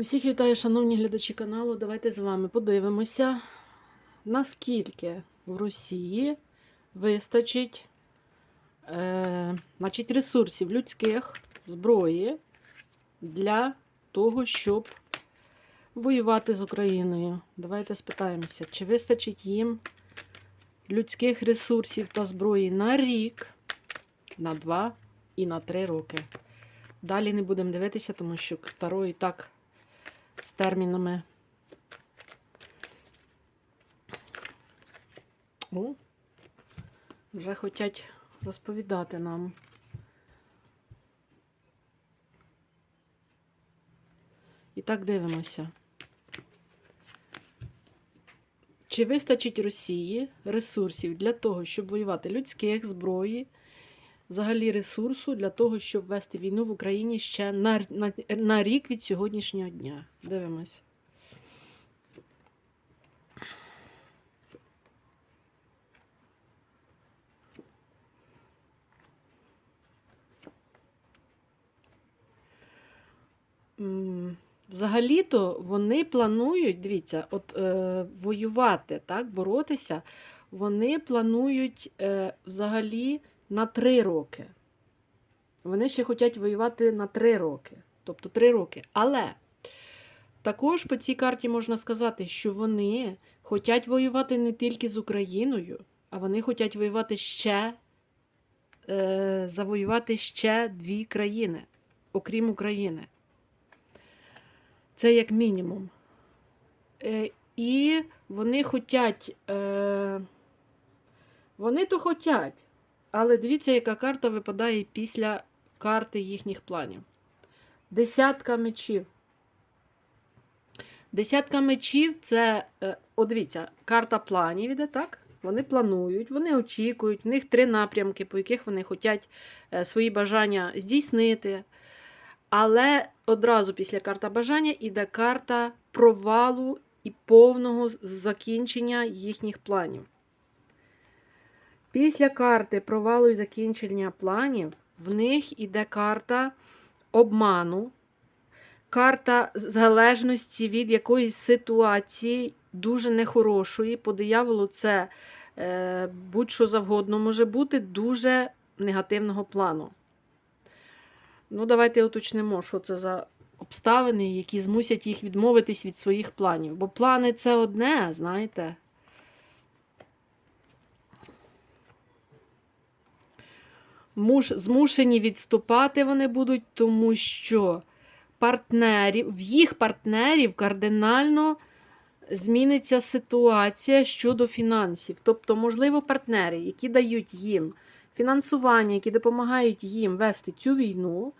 Усіх вітаю, шановні глядачі каналу. Давайте з вами подивимося, наскільки в Росії вистачить е, значить, ресурсів людських, зброї для того, щоб воювати з Україною. Давайте спитаємося, чи вистачить їм людських ресурсів та зброї на рік, на два і на три роки. Далі не будемо дивитися, тому що Таро і так термінами. О, вже хочуть розповідати нам. І так дивимося. Чи вистачить Росії ресурсів для того, щоб воювати людських зброї, взагалі ресурсу для того, щоб вести війну в Україні ще на, на, на рік від сьогоднішнього дня? Дивимось. Взагалі-то вони планують, дивіться, от е, воювати, так, боротися, вони планують е, взагалі на три роки. Вони ще хочуть воювати на три роки. Тобто три роки. Але також по цій карті можна сказати, що вони хочуть воювати не тільки з Україною, а вони хочуть воювати ще, е, завоювати ще дві країни, окрім України. Це як мінімум. Е, і вони хочуть. Е, вони то хочуть. Але дивіться, яка карта випадає після карти їхніх планів. Десятка мечів. Десятка мечів це, е, о, дивіться, карта планів іде, так? Вони планують, вони очікують, в них три напрямки, по яких вони хочуть е, свої бажання здійснити. Але одразу після карта бажання іде карта провалу і повного закінчення їхніх планів. Після карти провалу і закінчення планів в них іде карта обману, карта залежності від якоїсь ситуації, дуже нехорошої. По дияволу це е, будь-що завгодно може бути дуже негативного плану. Ну, давайте уточнимо, що це за обставини, які змусять їх відмовитись від своїх планів. Бо плани це одне, знаєте. Муж, змушені відступати вони будуть, тому що партнерів, в їх партнерів кардинально зміниться ситуація щодо фінансів. Тобто, можливо, партнери, які дають їм фінансування, які допомагають їм вести цю війну,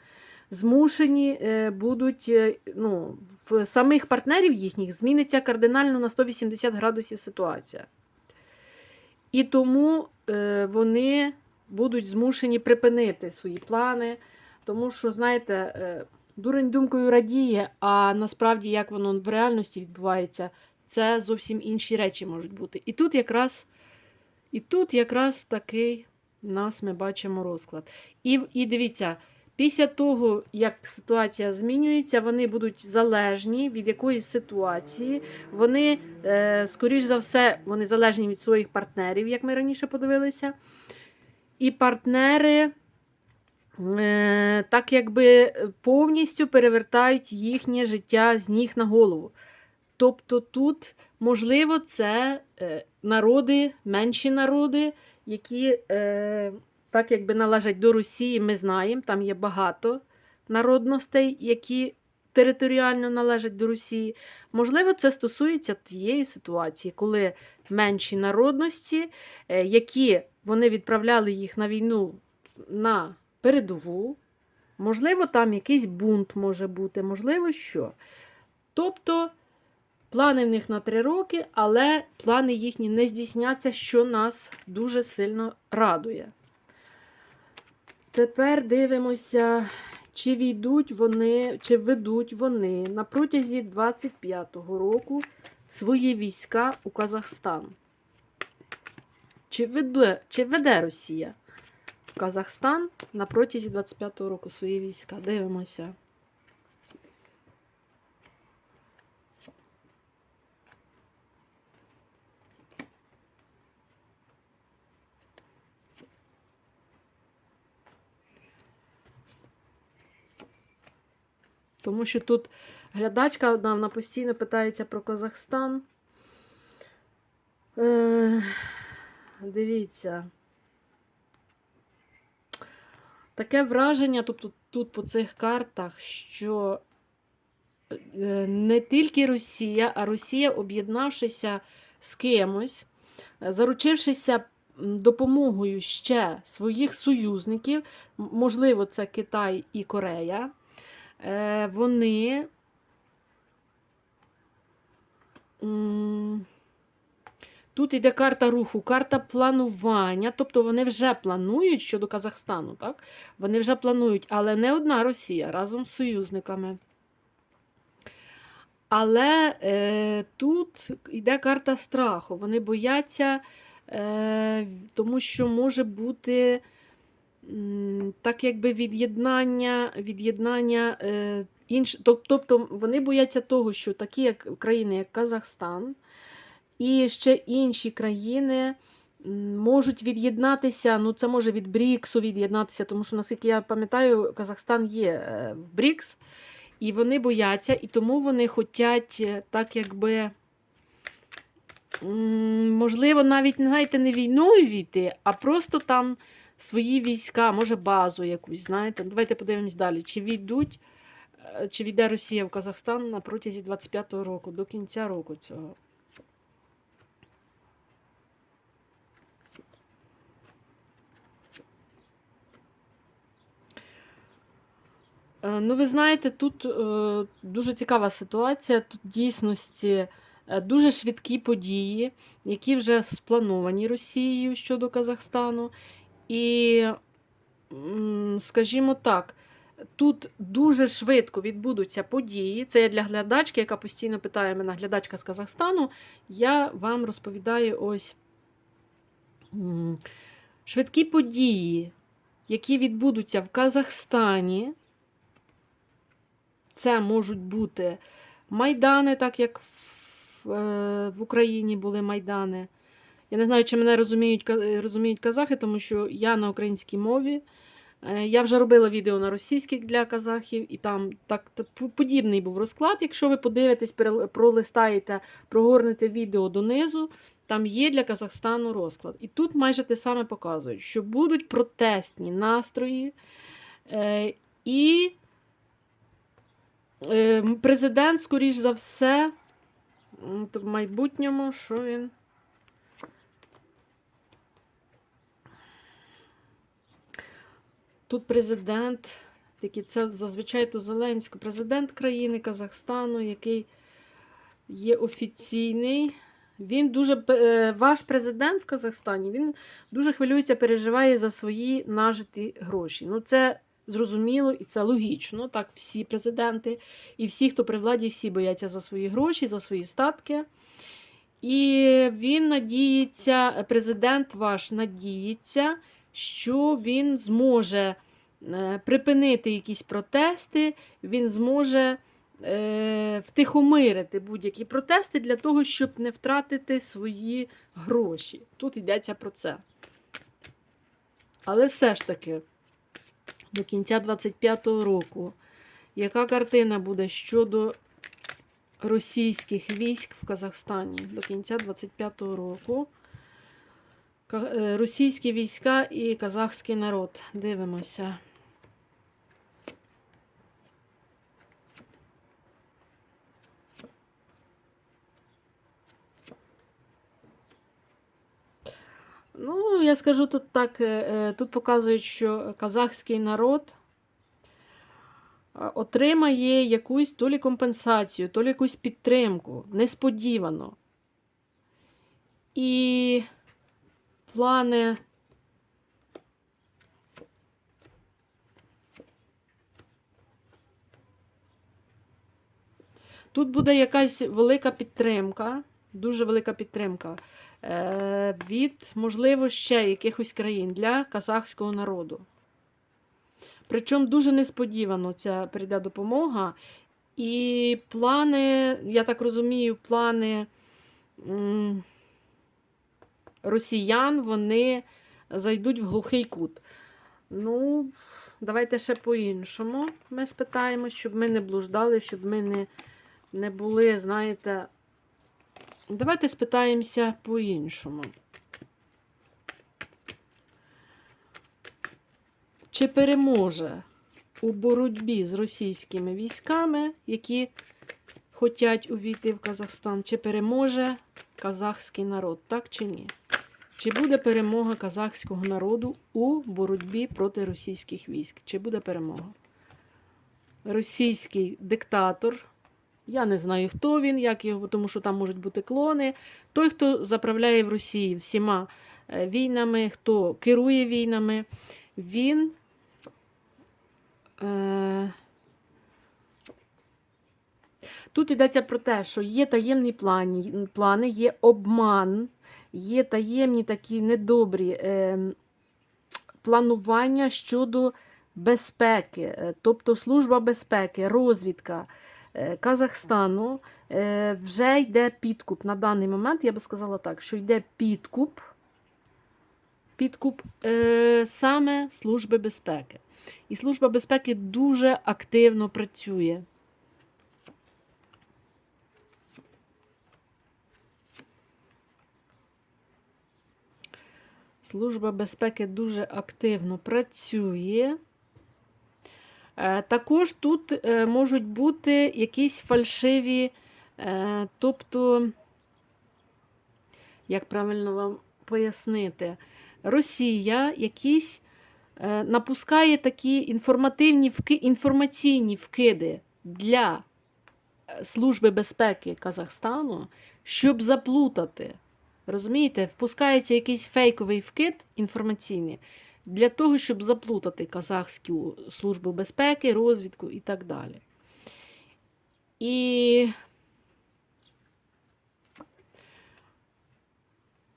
змушені е, будуть е, ну, в самих партнерів їхніх зміниться кардинально на 180 градусів ситуація. І тому е, вони будуть змушені припинити свої плани, тому що, знаєте, е, дурень думкою радіє, а насправді, як воно в реальності відбувається, це зовсім інші речі можуть бути. І тут якраз, і тут якраз такий нас ми бачимо розклад. І, і дивіться, після того, як ситуація змінюється, вони будуть залежні від якоїсь ситуації. Вони, е, скоріш за все, вони залежні від своїх партнерів, як ми раніше подивилися. І партнери е, так якби повністю перевертають їхнє життя з ніг на голову. Тобто тут, можливо, це е, народи, менші народи, які е, так якби належать до Росії, ми знаємо, там є багато народностей, які територіально належать до Росії. Можливо, це стосується тієї ситуації, коли менші народності, е, які вони відправляли їх на війну на передову, можливо, там якийсь бунт може бути, можливо, що. Тобто. Плани в них на три роки, але плани їхні не здійсняться, що нас дуже сильно радує. Тепер дивимося, чи війдуть вони, чи ведуть вони на протязі 25-го року свої війська у Казахстан. Чи веде, чи веде Росія в Казахстан на протязі 25-го року свої війська? Дивимося. Тому що тут глядачка одна вона постійно питається про Казахстан. Е, дивіться. Таке враження, тобто тут по цих картах, що е, не тільки Росія, а Росія, об'єднавшися з кимось, заручившися допомогою ще своїх союзників, можливо, це Китай і Корея, вони. Тут йде карта руху, карта планування, тобто вони вже планують щодо Казахстану, так? Вони вже планують, але не одна Росія разом з союзниками. Але е, тут йде карта страху. Вони бояться, е, тому що може бути так, якби від'єднання, від'єднання е, інш... Тобто вони бояться того, що такі як країни, як Казахстан, і ще інші країни можуть від'єднатися. Ну, це може від Бріксу від'єднатися, тому що, наскільки я пам'ятаю, Казахстан є е, в Брікс, і вони бояться, і тому вони хочуть е, так, якби. Можливо, навіть знаєте, не війною війти, а просто там свої війська, може базу якусь, знаєте. Давайте подивимось далі. Чи війдуть, е, чи війде Росія в Казахстан на протязі 25-го року, до кінця року цього. Е, Ну, ви знаєте, тут е, дуже цікава ситуація. Тут в дійсності дуже швидкі події, які вже сплановані Росією щодо Казахстану. І, скажімо так, тут дуже швидко відбудуться події. Це я для глядачки, яка постійно питає мене, глядачка з Казахстану. Я вам розповідаю ось швидкі події, які відбудуться в Казахстані. Це можуть бути майдани, так як в, е, в Україні були майдани. Я не знаю, чи мене розуміють, розуміють казахи, тому що я на українській мові. Е, Я вже робила відео на російській для казахів, і там так, та- подібний був розклад. Якщо ви подивитесь, пролистаєте, прогорнете відео донизу, там є для Казахстану розклад. І тут майже те саме показують, що будуть протестні настрої. Е, і Е, Президент, скоріш за все, в майбутньому, що він. Тут президент, який це зазвичай то Зеленський, президент країни Казахстану, який є офіційний. Він дуже е, ваш президент в Казахстані, він дуже хвилюється, переживає за свої нажиті гроші. Ну, це зрозуміло і це логічно. Так, всі президенти і всі, хто при владі, всі бояться за свої гроші, за свої статки. І він надіється, президент ваш надіється, що він зможе е, припинити якісь протести, він зможе е, втихомирити будь-які протести для того, щоб не втратити свої гроші. Тут йдеться про це. Але все ж таки, до кінця 25-го року, яка картина буде щодо російських військ в Казахстані до кінця 25-го року? Е, Російські війська і казахський народ. Дивимося. Ну, я скажу тут так: е, е, тут показують, що казахський народ е, отримає якусь то лі компенсацію, то лі якусь підтримку, несподівано. І плани. Тут буде якась велика підтримка, дуже велика підтримка е, від, можливо, ще якихось країн для казахського народу. Причому дуже несподівано ця прийде допомога. І плани, я так розумію, плани росіян вони зайдуть в глухий кут. Ну, давайте ще по-іншому. Ми спитаємо, щоб ми не блуждали, щоб ми не, не були, знаєте. Давайте спитаємося по-іншому. Чи переможе у боротьбі з російськими військами, які хочуть увійти в Казахстан, чи переможе казахський народ, так чи ні? Чи буде перемога казахського народу у боротьбі проти російських військ? Чи буде перемога? Російський диктатор. Я не знаю, хто він, як його, тому що там можуть бути клони. Той, хто заправляє в Росії всіма е, війнами, хто керує війнами, він. Е... Тут йдеться про те, що є таємні плані, плани, є обман, є таємні такі недобрі е, планування щодо безпеки, е, тобто Служба безпеки, розвідка Казахстану е, вже йде підкуп. На даний момент я би сказала так, що йде підкуп. Підкуп е, саме Служби безпеки. І Служба безпеки дуже активно працює. Служба безпеки дуже активно працює. Е, Також тут е, можуть бути якісь фальшиві, е, тобто, як правильно вам пояснити, Росія якісь напускає такі інформативні інформаційні вкиди для Служби безпеки Казахстану, щоб заплутати. Розумієте, впускається якийсь фейковий вкид інформаційний для того, щоб заплутати Казахську службу безпеки, розвідку і так далі. І,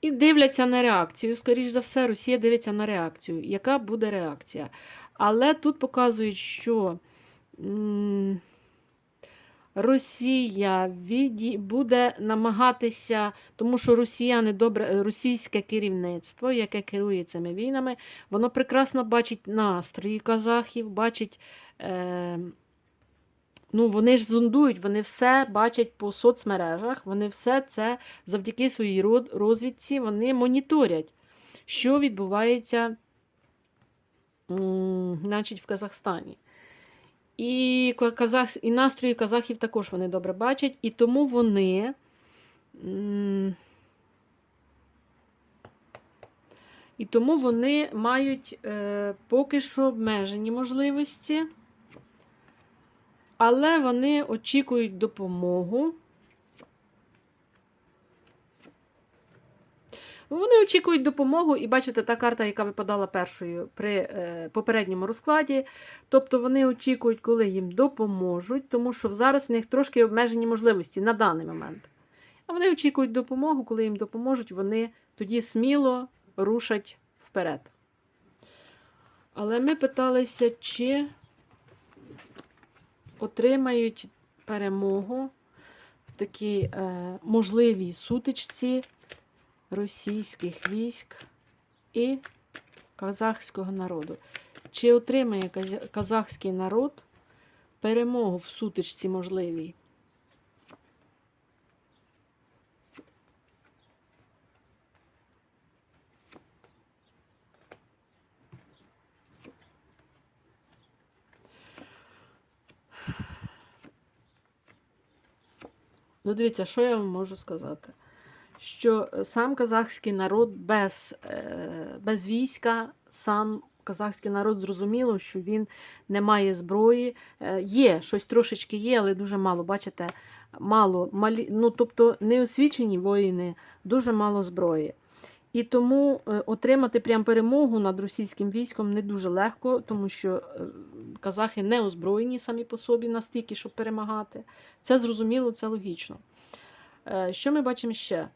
і дивляться на реакцію. Скоріш за все, Росія дивиться на реакцію. Яка буде реакція? Але тут показують, що. Росія віді... буде намагатися, тому що росіяни добре, російське керівництво, яке керує цими війнами, воно прекрасно бачить настрої казахів, бачить, е... ну вони ж зондують, вони все бачать по соцмережах, вони все це завдяки своїй розвідці вони моніторять, що відбувається значить, в Казахстані. І, ка- казах, і настрої казахів також вони добре бачать, і тому вони. І тому вони мають е, поки що обмежені можливості, але вони очікують допомогу. Вони очікують допомогу, і бачите, та карта, яка випадала першою при е, попередньому розкладі. Тобто вони очікують, коли їм допоможуть, тому що зараз в них трошки обмежені можливості на даний момент. А вони очікують допомогу, коли їм допоможуть, вони тоді сміло рушать вперед. Але ми питалися, чи отримають перемогу в такій е, можливій сутичці російських військ і казахського народу. Чи отримає казахський народ перемогу в сутичці можливій? Ну, дивіться, що я вам можу сказати? Що е, сам казахський народ без, е, без війська, сам казахський народ зрозуміло, що він не має зброї. Е, Є, щось трошечки є, але дуже мало. Бачите, мало, малі, ну, тобто неосвічені воїни, дуже мало зброї. І тому отримати прям перемогу над російським військом не дуже легко, тому що казахи не озброєні самі по собі настільки, щоб перемагати. Це зрозуміло, це логічно. Що ми бачимо ще?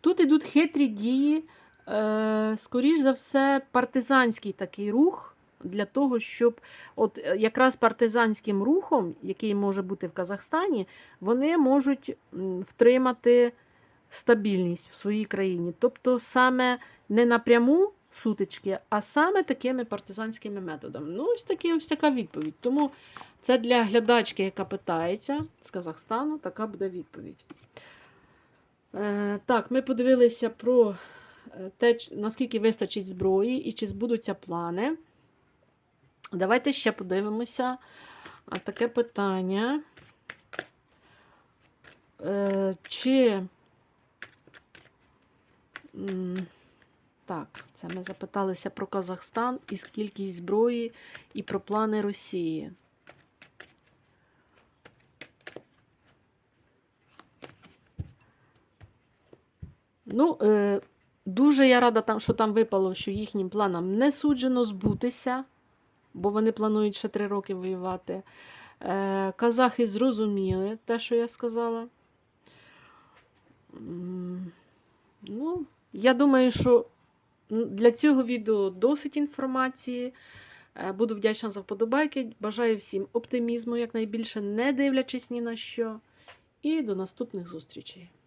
Тут ідуть хитрі дії, е, скоріш за все, партизанський такий рух для того, щоб от е, якраз партизанським рухом, який може бути в Казахстані, вони можуть втримати стабільність в своїй країні. Тобто саме не напряму сутички, а саме такими партизанськими методами. Ну, ось, такі, ось така відповідь. Тому це для глядачки, яка питається з Казахстану, така буде відповідь. Е, так, ми подивилися про е, те, наскільки вистачить зброї і чи збудуться плани. Давайте ще подивимося. А таке питання. Е, чи. Так, це ми запиталися про Казахстан і кількість зброї, і про плани Росії. Ну, е, дуже я рада, що там випало, що їхнім планам не суджено збутися, бо вони планують ще три роки воювати. Е, казахи зрозуміли те, що я сказала. Ну, я думаю, що для цього відео досить інформації. Е, Буду вдячна за вподобайки. Бажаю всім оптимізму, якнайбільше, не дивлячись ні на що. І до наступних зустрічей.